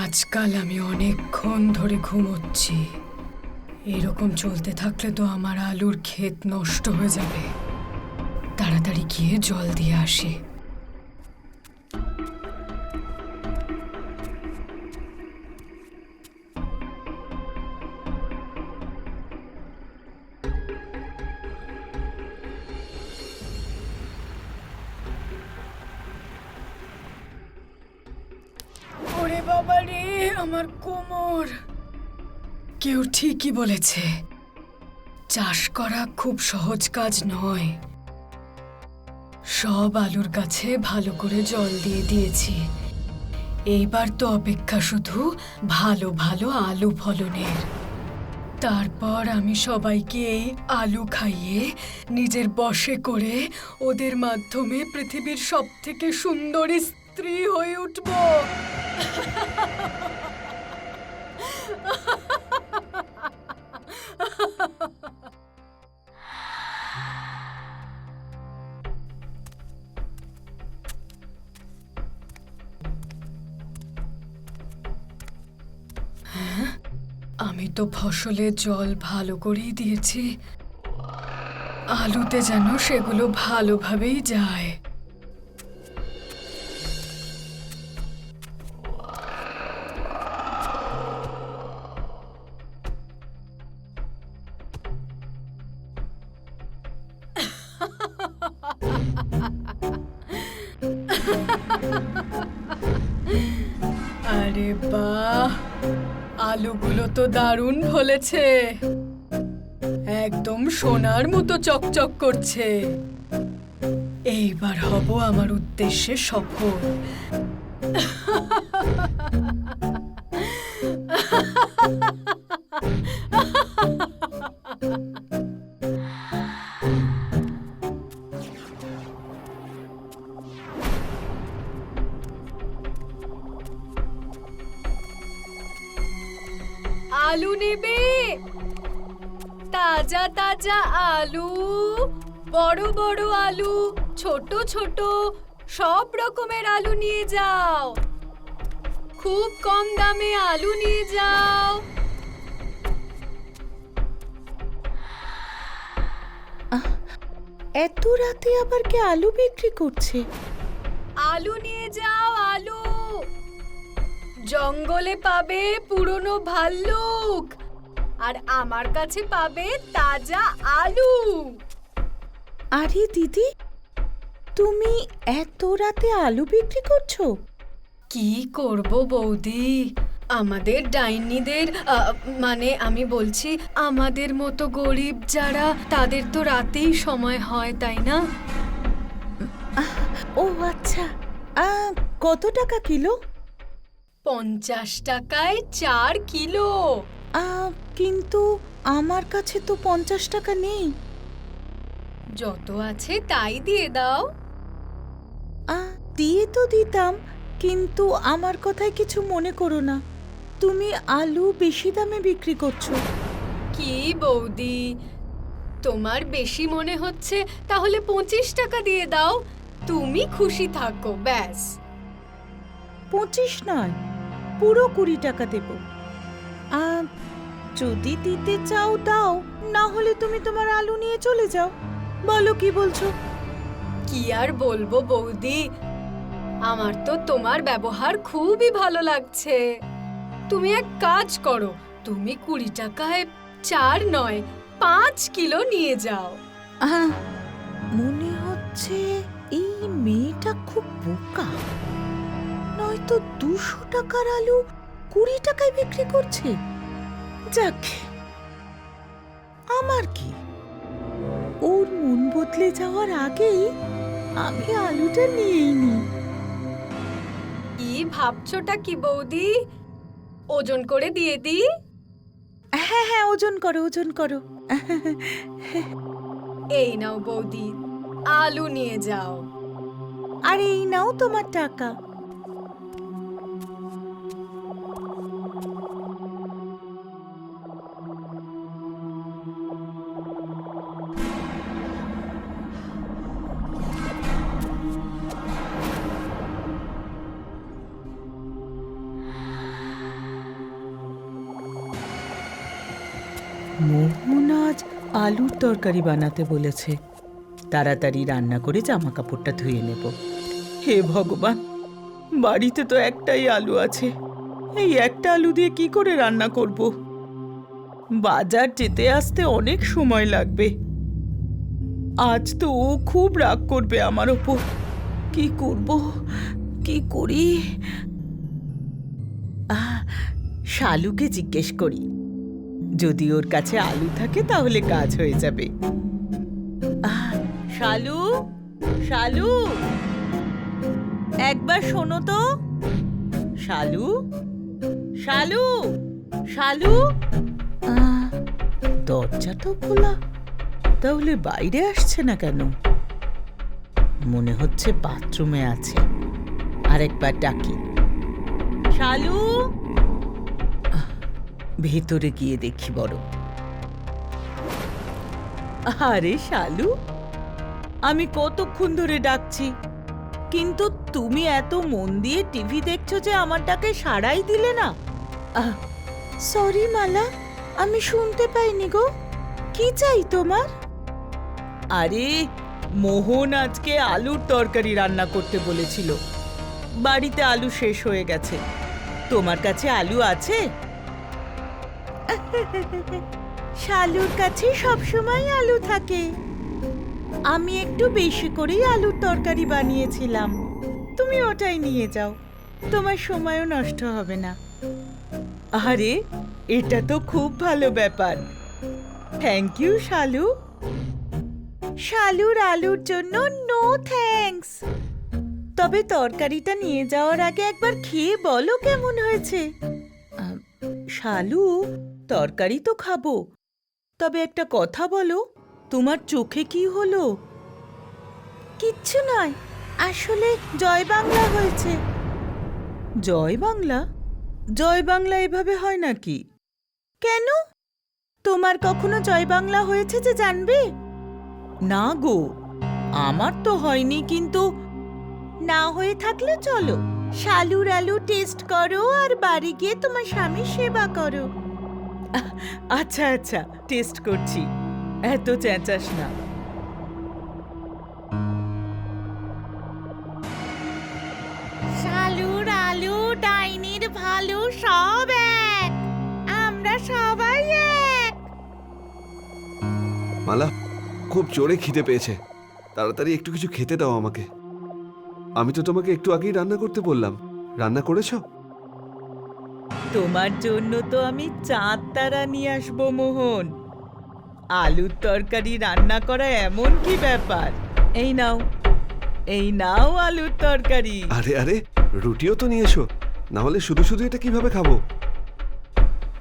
আজকাল আমি অনেকক্ষণ ধরে ঘুমোচ্ছি। এরকম চলতে থাকলে তো আমার আলুর ক্ষেত নষ্ট হয়ে যাবে। তাড়াতাড়ি গিয়ে জল দিয়ে আসি। আমার কোমর। কেউ ঠিকই বলেছে, চাষ করা খুব সহজ কাজ নয়। সব আলুর গাছে ভালো করে জল দিয়ে দিয়েছি। এইবার তো অপেক্ষা শুধু ভালো ভালো আলু ফলনের। তারপর আমি সবাইকে এই আলু খাইয়ে নিজের বসে করে ওদের মাধ্যমে পৃথিবীর সব থেকে সুন্দরী স্ত্রী হয়ে উঠবো। আমি তো ফসলে জল ভালো করেই দিয়েছি। আলুতে যেন সেগুলো ভালোভাবেই যায়। আলুগুলো তো দারুণ ফলেছে। একদম সোনার মতো চকচক করছে। এইবার হব আমার উদ্দেশ্যে সফল। আলু নেবে? তাজা তাজা আলু বড় বড় আলু ছোট ছোট সব রকমের আলু নিয়ে যাও। খুব কম দামে আলু নিয়ে যাও। এত রাতে আবার কে আলু বিক্রি করছে? আলু নিয়ে যাও আলু। জঙ্গলে পাবে পুরনো ভাল্লুক। আর আমার কাছে পাবে তাজা আলু। আরে দিদি তুমি এত রাতে আলু বিক্রি করছ? কি করব বৌদি? আমাদের ডাইনিদের মানে আমি বলছি আমাদের মতো গরিব যারা তাদের তো রাতেই সময় হয় তাই না? ও আচ্ছা। কত টাকা কিলো? পঞ্চাশ টাকায় চার কিলো। কিন্তু আমার কাছে তো পঞ্চাশ টাকা নেই। যত আছে তাই দিয়ে দাও। দিয়ে তো দিতাম কিন্তু আমার কথায় কিছু মনে করো না। তুমি আলু বেশি দামে বিক্রি করছ। কি বৌদি? তোমার বেশি মনে হচ্ছে তাহলে পঁচিশ টাকা দিয়ে দাও। তুমি খুশি থাকো ব্যাস। পঁচিশ নয় পুরো কুড়ি টাকা দেব। যদি দিতে চাও দাও। না হলে তুমি তোমার আলু নিয়ে চলে যাও। বলো কি বলছো? কি আর বলব বৌদি? আমার তো তোমার ব্যবহার খুবই ভালো লাগছে। তুমি এক কাজ করো তুমি কুড়ি টাকায় চার নয় পাঁচ কিলো নিয়ে যাও। মনে হচ্ছে এই মেয়েটা খুব বোকা। নয়তো দুশো টাকার আলু কুড়ি টাকায় বিক্রি করছে? যাক আমার কি? ওর মন বদলে যাওয়ার আগেই আমি আলুটা নিয়েই নি কি ভাবছোটা কি বৌদি? ওজন করে দিয়ে দিই? হ্যাঁ হ্যাঁ ওজন করো ওজন করো। এই নাও বৌদি আলু নিয়ে যাও। আর এই নাও তোমার টাকা। মোহন আজ আলুর তরকারি বানাতে বলেছে। তাড়াতাড়ি রান্না করে জামা কাপড়টা ধুয়ে নেব। হে ভগবান, বাড়িতে তো একটাই আলু আছে। এই একটা আলু দিয়ে কি করে রান্না করব? বাজার যেতে আসতে অনেক সময় লাগবে। আজ তো ও খুব রাগ করবে আমার ওপর। কি করব? কি করি? শালুকে জিজ্ঞেস করি। যদি ওর কাছে আলু থাকে, তাহলে কাজ হয়ে যাবে। শালু? শালু? একবার শোনো তো। শালু? শালু? শালু? দরজা তো খোলা। তাহলে বাইরে আসছে না কেন? মনে হচ্ছে বাথরুমে আছে। আরেকবার ডাকি। শালু? ভেতরে গিয়ে দেখি বড় আরে শালু, আমি কতক্ষণ ধরে ডাকছি, কিন্তু তুমি এত মন দিয়ে টিভি দেখছ যে আমার ডাকে সাড়াই দিলে না? সরি মালা, আমি শুনতে পাইনি গো, কি চাই তোমার? আরে, মোহন আজকে আলুর তরকারি রান্না করতে বলেছিল, বাড়িতে আলু শেষ হয়ে গেছে, তোমার কাছে আলু আছে? শালুর কাছে সবসময় আলু থাকে। আমি একটু বেশি করেই আলুর তরকারি বানিয়েছিলাম। তুমি ওটাই নিয়ে যাও। তোমার সময়ও নষ্ট হবে না। আরে, এটা তো খুব ভালো ব্যাপার। থ্যাংক ইউ শালু। শালুর আলুর জন্য নো থ্যাঙ্কস তবে তরকারিটা নিয়ে যাওয়ার আগে একবার খেয়ে বলো কেমন হয়েছে। শালু তরকারি তো খাব। তবে একটা কথা বলো, তোমার চোখে কি হলো? কিচ্ছু নয় আসলে জয় বাংলা হয়েছে। জয় বাংলা? জয় বাংলা এভাবে হয় নাকি? কেন? তোমার কখনো জয় বাংলা হয়েছে যে জানবে? না গো, আমার তো হয়নি, কিন্তু না হয়ে থাকলে চলো শালুর আলু টেস্ট করো আর বাড়ি গিয়ে তোমার স্বামীর সেবা করো। আচ্ছা আচ্ছা টেস্ট করছি। এত চেঁচাস না। শালুর আলু ডাইনির ভালু সব এক। আমরা সবাই এক। মালা খুব জোরে খিদে পেয়েছে। তাড়াতাড়ি একটু কিছু খেতে দাও আমাকে। আমি তো তোমাকে একটু আগেই রান্না করতে বললাম। রান্না করেছ? তোমার জন্য তো আমি চাঁদ তারা নিয়ে আসব মোহন। আলুর তরকারি রান্না করা এমন কি ব্যাপার? এই নাও এই নাও আলুর তরকারি। আরে আরে রুটিও তো নিয়ে এসো। না হলে শুধু শুধু এটা কীভাবে খাব?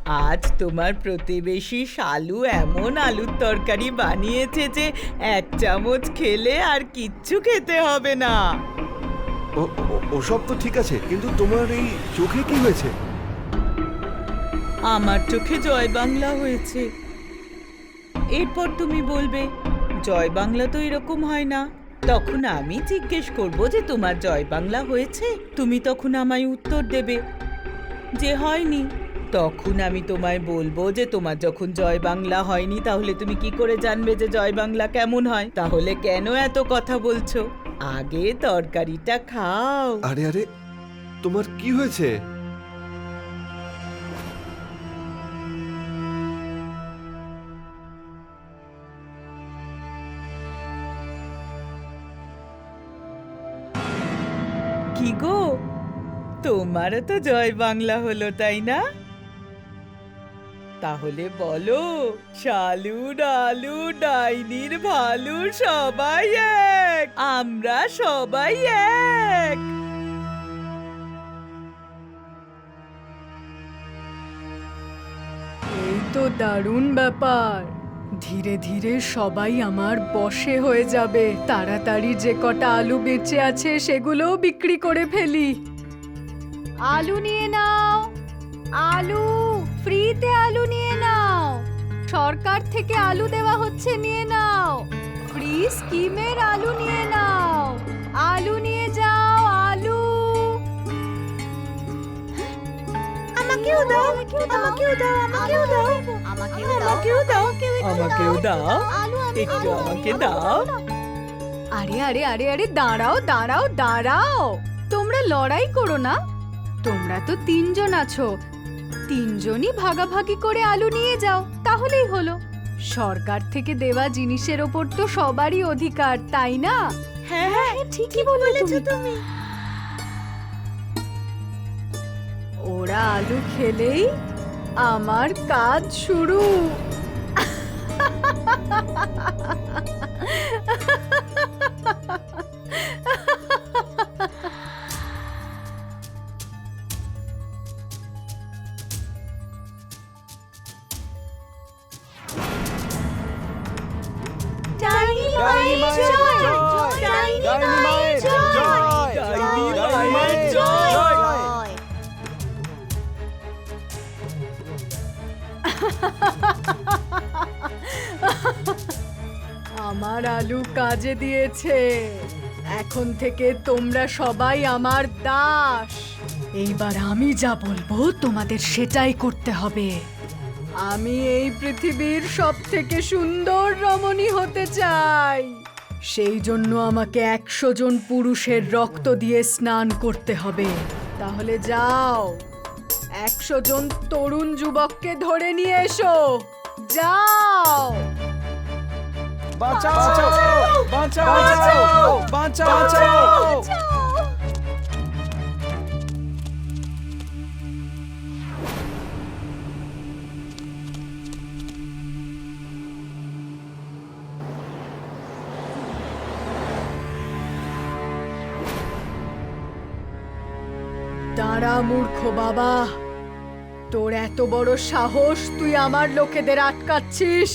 আজ তোমার প্রতিবেশী শালু এমন আলুর তরকারি বানিয়েছে যে এক চামচ খেলে আর কিচ্ছু খেতে হবে না। ও- ও- ওসব তো ঠিক আছে কিন্তু তোমার এই চোখে কি হয়েছে? আমার চোখে জয় বাংলা হয়েছে। এরপর তুমি বলবে, জয় বাংলা তো এরকম হয় না। তখন আমি জিজ্ঞেস করব যে, তোমার জয় বাংলা হয়েছে? তুমি তখন আমায় উত্তর দেবে, যে হয়নি। তখন আমি তোমায় বলব যে, তোমার যখন জয় বাংলা হয়নি, তাহলে তুমি কি করে জানবে যে, জয় বাংলা কেমন হয়? তাহলে কেন এত কথা বলছো? আগে তরকারিটা খাও। আরে আরে, তোমার কি হয়েছে? কি গো? তোমারও তো জয় বাংলা হলো, তাই না? তাহলে বলো, শালু, ডালু, ডাইনির ভালু সবাই এক, আমরা সবাই এক। এই তো দারুণ ব্যাপার। ধীরে ধীরে সবাই আমার বসে হয়ে যাবে। তাড়াতাড়ি যে কটা আলু বেঁচে আছে সেগুলোও বিক্রি করে ফেলি। আলু নিয়ে নাও। আলু, ফ্রিতে আলু নিয়ে নাও। সরকার থেকে আলু দেওয়া হচ্ছে, নিয়ে নাও। ফ্রি স্কিমের আলু নিয়ে নাও। আলু নিয়ে যাও, আলু। আমাকে আমাকেও দাও আমাকেও দাও। আমাকেও দাও। আমাকেও দাও। আমাকেও দাও। একটু আমাকে দাও। আরে আরে আরে আরে দাঁড়াও দাঁড়াও দাঁড়াও। তোমরা লড়াই করো না। তোমরা তো তিনজন আছো। তিনজনই ভাগাভাগি করে আলু নিয়ে যাও। তাহলেই হলো। সরকার থেকে দেওয়া জিনিসের ওপর তো সবারই অধিকার তাই না? হ্যাঁ হ্যাঁ ঠিকই বলেছ তুমি। ওরা আলু খেলেই আমার কাজ শুরু। ডাইনি ডাইনি মায়ের আমার আলু কাজে দিয়েছে। এখন থেকে তোমরা সবাই আমার দাস। এইবার আমি যা বলব, তোমাদের সেটাই করতে হবে। আমি এই পৃথিবীর সব থেকে সুন্দর রমণী হতে চাই। সেই জন্য আমাকে একশো জন পুরুষের রক্ত দিয়ে স্নান করতে হবে। তাহলে যাও। একশো জন তরুণ যুবককে ধরে নিয়ে এসো। যাও। বাঁচাও। বাঁচাও। বাঁচাও। বাঁচাও। দাঁড়া মূর্খ বাবা। তোর এত বড় সাহস তুই আমার লোকেদের আটকাচ্ছিস?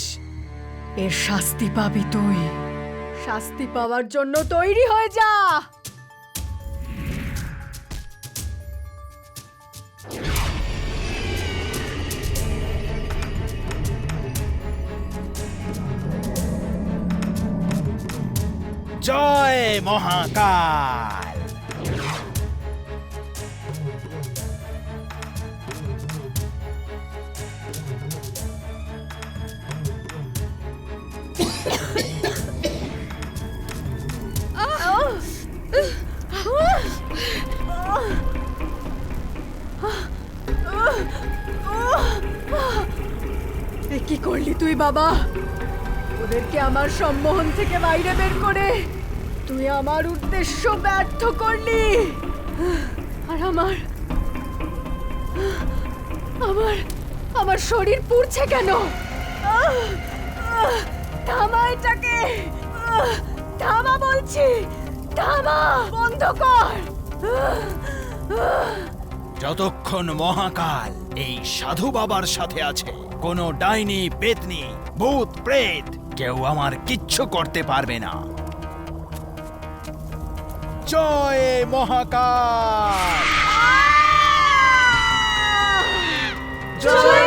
এর শাস্তি পাবি তুই। শাস্তি পাওয়ার জন্য তৈরি হয়ে যা! জয় মহাকাল বাবা ওদেরকে আমার সম্মোহন থেকে বাইরে বের করে তুই আমার উদ্দেশ্য ব্যর্থ করলি আর আমার আমার আমার শরীর পুড়ছে কেন! থামা এটাকে! থামা বলছি থামা, বন্ধ কর! যতক্ষণ মহাকাল এই সাধু বাবার সাথে আছে কোনো ডাইনি পেতনি ভূত প্রেত কেউ আমার কিচ্ছু করতে পারবে না। জয় মহাকাল! জয়